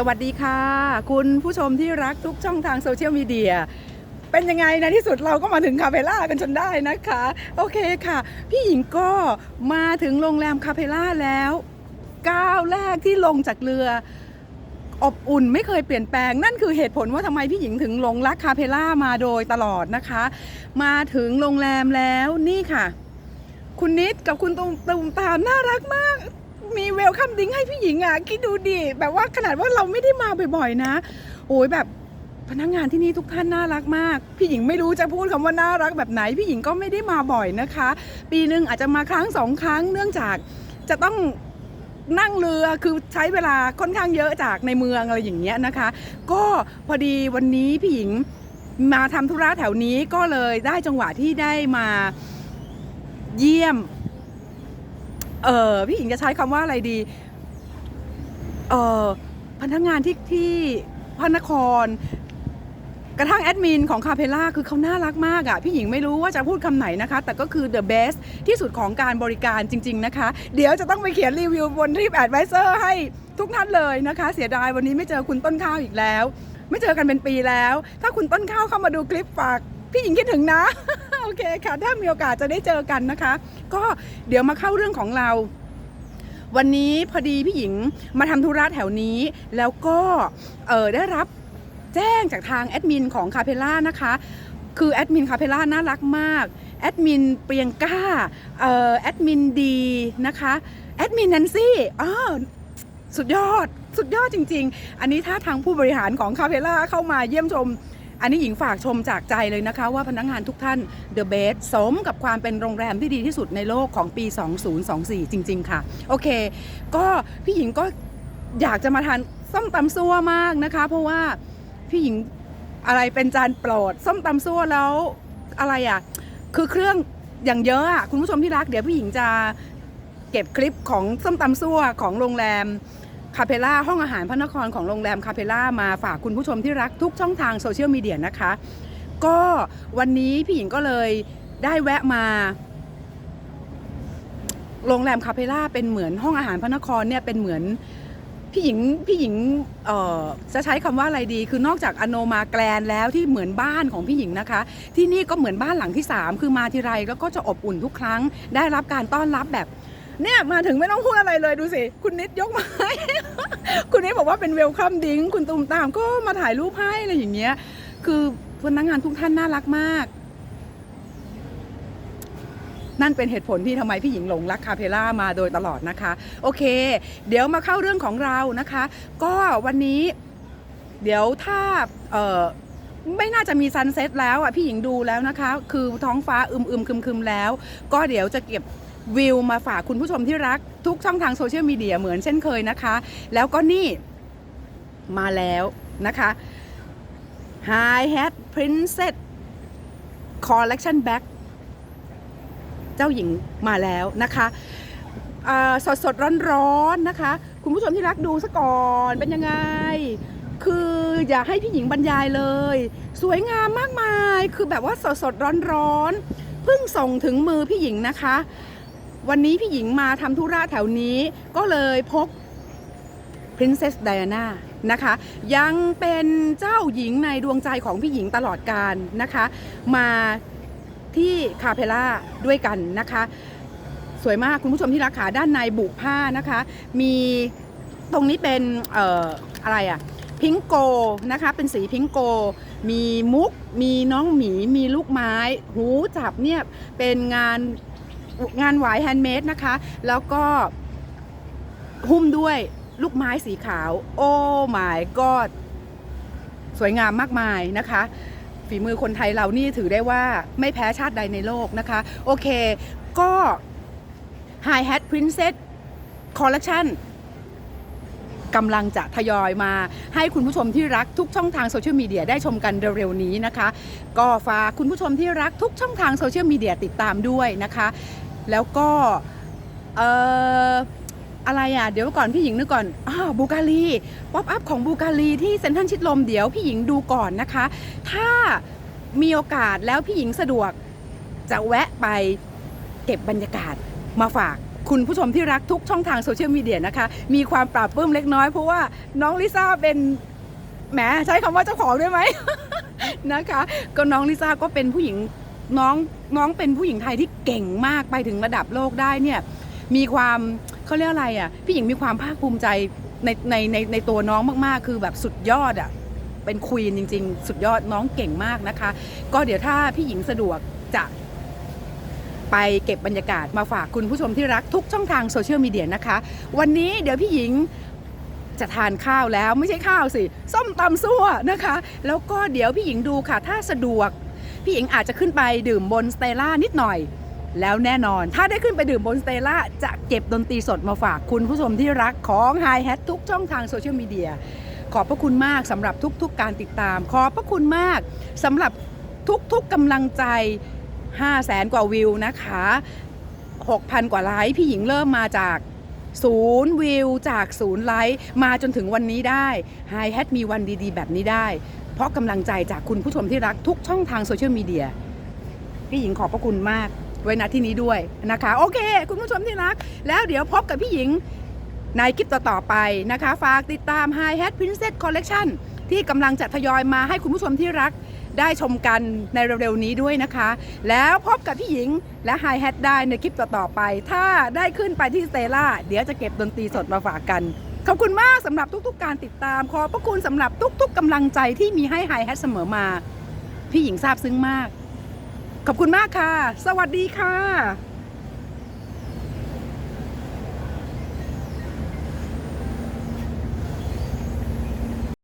สวัสดีค่ะ คุณผู้ชมที่รักทุกช่องทางโซเชียลมีเดียเป็นยังไงในที่สุดเราก็มาถึงคาเฟล่ากันจนได้นะคะ โอเคค่ะ พี่หญิงก็มาถึงโรงแรมคาเฟล่าแล้วก้าวแรกที่ลงจากเรือ อบอุ่นไม่เคยเปลี่ยนแปลง นั่นคือเหตุผลว่าทำไมพี่หญิงถึงหลงรักคาเฟล่ามาโดยตลอดนะคะ มาถึงโรงแรมแล้วนี่ค่ะ คุณนิดกับคุณตุมตุมตามน่ารักมาก มีเวลคัมดิ้งให้พี่หญิงอะคิดดูดิแบบว่าขนาดว่าเราไม่ได้มาบ่อยๆนะ โอ้ยแบบพนักงานที่นี่ทุกท่านน่ารักมาก พี่หญิงไม่รู้จะพูดคำว่าน่ารักแบบไหน พี่หญิงก็ไม่ได้มาบ่อยนะคะ ปีหนึ่งอาจจะมาครั้งสองครั้ง เนื่องจากจะต้องนั่งเรือคือใช้เวลาค่อนข้างเยอะจากในเมืองอะไรอย่างเงี้ยนะคะ ก็พอดีวันนี้พี่หญิงมาทำธุระแถวนี้ก็เลยได้จังหวะที่ได้มาเยี่ยม เออพี่หญิงจะใช้คำว่าอะไรดี เออพนักงานที่ที่พระนคร กระทั่งแอดมินของคาเพล่าคือเขาน่ารักมากอะ่ะ พี่หญิงไม่รู้ว่าจะพูดคำไหนนะคะ แต่ก็คือ the best ที่สุดของการบริการจริง ๆนะคะ เดี๋ยวจะต้องไปเขียนรีวิวบนทริปแอดไวเซอร์ให้ทุกท่านเลยนะคะ เสียดายวันนี้ไม่เจอคุณต้นข้าวอีกแล้ว ไม่เจอกันเป็นปีแล้ว ถ้าคุณต้นข้าวเข้ามาดูคลิปฝาก พี่หญิงคิดถึงนะ โอเคค่ะ ถ้ามีโอกาสจะได้เจอกันนะคะ ก็เดี๋ยวมาเข้าเรื่องของเรา วันนี้พอดีพี่หญิงมาทำธุระแถวนี้ แล้วก็เออได้รับแจ้งจากทางแอดมินของคาเพล่านะคะ คือแอดมินคาเพล่าน่ารักมาก แอดมินเปียงก้าเออแอดมินดีนะคะ แอดมินแนนซี่อ้าวสุดยอด สุดยอดจริง ๆ อันนี้ถ้าทางผู้บริหารของคาเพล่าเข้ามาเยี่ยมชม อันนี้หญิงฝากชมจากใจเลยนะคะว่าพนักงานทุกท่าน The Best สมกับความเป็นโรงแรมที่ดีที่สุดในโลกของปี 2024 จริง ๆ ค่ะ โอเค ก็พี่หญิงก็อยากจะมาทานส้มตำซั่วมากนะคะ เพราะว่าพี่หญิงอะไรเป็นจานโปรด ส้มตำซั่วแล้วอะไรอะ คือเครื่องอย่างเยอะอะ คุณผู้ชมที่รักเดี๋ยวพี่หญิงจะเก็บคลิปของส้มตำซั่วของโรงแรม คาเพล่าห้องอาหารพระนครของโรงแรมคาเพล่ามาฝากคุณผู้ชมที่รักทุกช่องทางโซเชียลมีเดียนะคะ ก็วันนี้พี่หญิงก็เลยได้แวะมาโรงแรมคาเพล่าเป็นเหมือนห้องอาหารพระนครเนี่ยเป็นเหมือนพี่หญิงพี่หญิงเออจะใช้คำว่าอะไรดี คือนอกจากอโนมาแกลนแล้วที่เหมือนบ้านของพี่หญิงนะคะ ที่นี่ก็เหมือนบ้านหลังที่ 3 คือมาทีไรแล้วก็จะอบอุ่นทุกครั้ง ได้รับการต้อนรับแบบ เนี่ยมาถึงไม่ต้องพูดอะไรเลยดูสิ คุณนิดยกไม้ คุณนิดบอกว่าเป็นเวลคัมดิ้งคุณตูมตามก็มาถ่ายรูปให้อะไรอย่างเงี้ย คือพนักงานทุกท่านน่ารักมาก นั่นเป็นเหตุผลที่ทำไมพี่หญิงหลงรักคาเพล่ามาโดยตลอดนะคะ โอเค เดี๋ยวมาเข้าเรื่องของเรานะคะ ก็วันนี้ เดี๋ยวถ้าเไม่น่าจะมีซันเซ็ตแล้วอะพี่หญิงดูแล้วนะคะ คือท้องฟ้าอึมอึมคึมคึมๆแล้ว ก็เดี๋ยวจะเก็บ วิวมาฝากคุณผู้ชมที่รักทุกช่องทางโซเชียลมีเดียเหมือนเช่นเคยนะคะ แล้วก็นี่มาแล้วนะคะ Hi Hat Princess Collection Bag เจ้าหญิงมาแล้วนะคะสดสดร้อนร้อนๆนะคะ คุณผู้ชมที่รักดูซะก่อนเป็นยังไง คืออย่าให้พี่หญิงบรรยายเลย สวยงามมากมายคือแบบว่าสดสดร้อนร้อนๆเพิ่งส่งถึงมือพี่หญิงนะคะ วันนี้พี่หญิงมาทำธุระแถวนี้ก็เลยพก Princess Diana นะคะ ยังเป็นเจ้าหญิงในดวงใจของพี่หญิงตลอดการนะคะ มาที่คาเพล่าด้วยกันนะคะ สวยมากคุณผู้ชมที่รักขาด้านในบุผ้านะคะ มีตรงนี้เป็นเอ่ออะไรอะพิงโกนะคะเป็นสีพิงโก มีมุก มีน้องหมี มีลูกไม้ หูจับเนี่ยเป็นงาน งานหวายแฮนด์เมดนะคะ แล้วก็หุ้มด้วยลูกไม้สีขาว โอ้ my god สวยงามมากมายนะคะฝีมือคนไทยเรานี่ถือได้ว่าไม่แพ้ชาติใดในโลกนะคะ โอเค ก็ Hi Hat Princess Collection กำลังจะทยอยมาให้คุณผู้ชมที่รักทุกช่องทางโซเชียลมีเดียได้ชมกันเร็วๆนี้นะคะ ก็ฝากคุณผู้ชมที่รักทุกช่องทางโซเชียลมีเดียติดตามด้วยนะคะ แล้วก็เอ่ออะไรอะ เดี๋ยวก่อนพี่หญิงนึกก่อนอ้าวบูการีป๊อปอัพของบูการีที่เซ็นทรัลชิดลมเดี๋ยวพี่หญิงดูก่อนนะคะ ถ้ามีโอกาสแล้วพี่หญิงสะดวกจะแวะไปเก็บบรรยากาศมาฝากคุณผู้ชมที่รักทุกช่องทางโซเชียลมีเดียนะคะ มีความปราบปลื้มเล็กน้อยเพราะว่าน้องลิซ่าเป็นแหมใช้คำว่าเจ้าของได้ไหมนะคะ ก็น้องลิซ่าก็เป็นผู้หญิง น้องน้องเป็นผู้หญิงไทยที่เก่งมากไปถึงระดับโลกได้เนี่ยมีความเขาเรียกอะไรอะพี่หญิงมีความภาคภูมิใจในในในในตัวน้องมากๆ คือแบบสุดยอดอะเป็นควีนจริง ๆ สุดยอดน้องเก่งมากนะคะ ก็เดี๋ยวถ้าพี่หญิงสะดวกจะไปเก็บบรรยากาศมาฝากคุณผู้ชมที่รักทุกช่องทางโซเชียลมีเดียนะคะ วันนี้เดี๋ยวพี่หญิงจะทานข้าวแล้วไม่ใช่ข้าวสิ ส้มตำซั่วนะคะ แล้วก็เดี๋ยวพี่หญิงดูค่ะ ถ้าสะดวก พี่หญิงอาจจะขึ้นไปดื่มบนสเตล่านิดหน่อย แล้วแน่นอน ถ้าได้ขึ้นไปดื่มบนสเตล่าจะเก็บดนตรีสดมาฝากคุณผู้ชมที่รักของ Hi Hat ทุกช่องทางโซเชียลมีเดียขอบพระคุณมากสำหรับทุกๆการติดตาม ขอบพระคุณมากสำหรับทุกๆกำลังใจ 5 0 0แสนกว่าวิวนะคะ 6,000 กว่าไลค์พี่หญิงเริ่มมาจากศูนย์วิวจากศูนย์ไลค์มาจนถึงวันนี้ได้ Hi Hat มีวันดีๆ แบบนี้ได้ เพราะกำลังใจจากคุณผู้ชมที่รักทุกช่องทางโซเชียลมีเดียพี่หญิงขอบพระคุณมากไว้ณที่นี้ด้วยนะคะ โอเค คุณผู้ชมที่รัก แล้วเดี๋ยวพบกับพี่หญิงในคลิปต่อ ๆ ไปนะคะ ฝากติดตาม Hi Hat Princess Collection ที่กำลังจะทยอยมาให้คุณผู้ชมที่รักได้ชมกันในเร็ว ๆ นี้ด้วยนะคะ แล้วพบกับพี่หญิงและ Hi Hat ได้ในคลิปต่อ ๆ ไป ถ้าได้ขึ้นไปที่สเตล่าเดี๋ยวจะเก็บดนตรีสดมาฝากกัน ขอบคุณมากสำหรับทุกๆ การติดตาม ขอบพระคุณสำหรับทุก ๆกำลังใจที่มีให้ไฮแฮทเสมอมา พี่หญิงซาบซึ้งมาก ขอบคุณมากค่ะ สวัสดีค่ะ